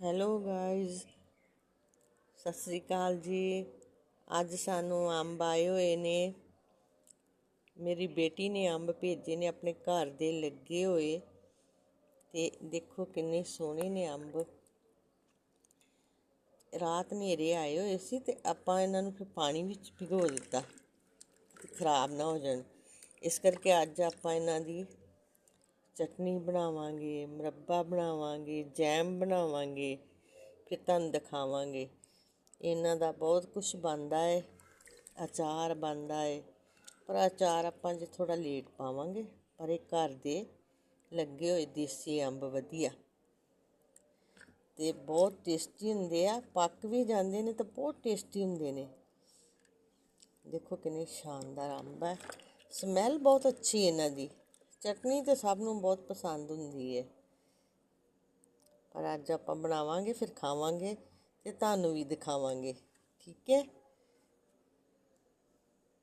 Hello guys Sat Sri ਅਕਾਲ ਜੀ। ਅੱਜ ਸਾਨੂੰ ਅੰਬ ਆਏ ਹੋਏ ਨੇ। ਮੇਰੀ ਬੇਟੀ ਨੇ ਅੰਬ ਭੇਜੇ ਨੇ, ਆਪਣੇ ਘਰ ਦੇ ਲੱਗੇ ਹੋਏ। ਤੇ ਦੇਖੋ ਕਿੰਨੇ ਸੋਹਣੇ ਨੇ ਅੰਬ। ਰਾਤ ਹਨੇਰੇ ਆਏ ਹੋਏ ਸੀ ਤੇ ਆਪਾਂ ਇਹਨਾਂ ਨੂੰ ਫਿਰ ਪਾਣੀ ਵਿੱਚ ਭਿਗੋ ਦਿੱਤਾ। ਖਰਾਬ ਨਾ ਹੋ ਜਾਣ। ਇਸ ਕਰਕੇ ਅੱਜ ਆਪਾਂ ਇਹਨਾਂ ਦੀ ਚਟਨੀ ਬਣਾਵਾਂਗੇ, ਮੁਰੱਬਾ ਬਣਾਵਾਂਗੇ, ਜੈਮ ਬਣਾਵਾਂਗੇ, ਫਿਰ ਤੁਹਾਨੂੰ ਦਿਖਾਵਾਂਗੇ। ਇਹਨਾਂ ਦਾ ਬਹੁਤ ਕੁਝ ਬਣਦਾ ਹੈ ਅਚਾਰ ਬਣਦਾ ਹੈ ਪਰ ਅਚਾਰ ਆਪਾਂ ਜੇ ਥੋੜਾ ਲੇਟ ਪਾਵਾਂਗੇ, ਪਰ ਇਹ ਘਰ ਦੇ ਲੱਗੇ ਹੋਏ ਦੇਸੀ ਅੰਬ ਵਧੀਆ। ਤੇ ਬਹੁਤ ਟੇਸਟੀ ਹੁੰਦੇ ਆ, ਪੱਕ ਵੀ ਜਾਂਦੇ ਨੇ ਤਾਂ ਬਹੁਤ ਟੇਸਟੀ ਹੁੰਦੇ ਨੇ। ਦੇਖੋ ਕਿੰਨੇ ਸ਼ਾਨਦਾਰ ਅੰਬ ਹੈ ਸਮੈਲ ਬਹੁਤ ਅੱਛੀ ਇਹਨਾਂ ਦੀ। ਚਟਨੀ ਤੇ ਸਭ ਨੂੰ ਬਹੁਤ ਪਸੰਦ ਹੁੰਦੀ ਹੈ ਪਰ ਅੱਜ ਆਪਾਂ ਬਣਾਵਾਂਗੇ, ਫਿਰ ਖਾਵਾਂਗੇ ਤੇ ਤੁਹਾਨੂੰ ਵੀ ਦਿਖਾਵਾਂਗੇ। ਠੀਕ ਹੈ?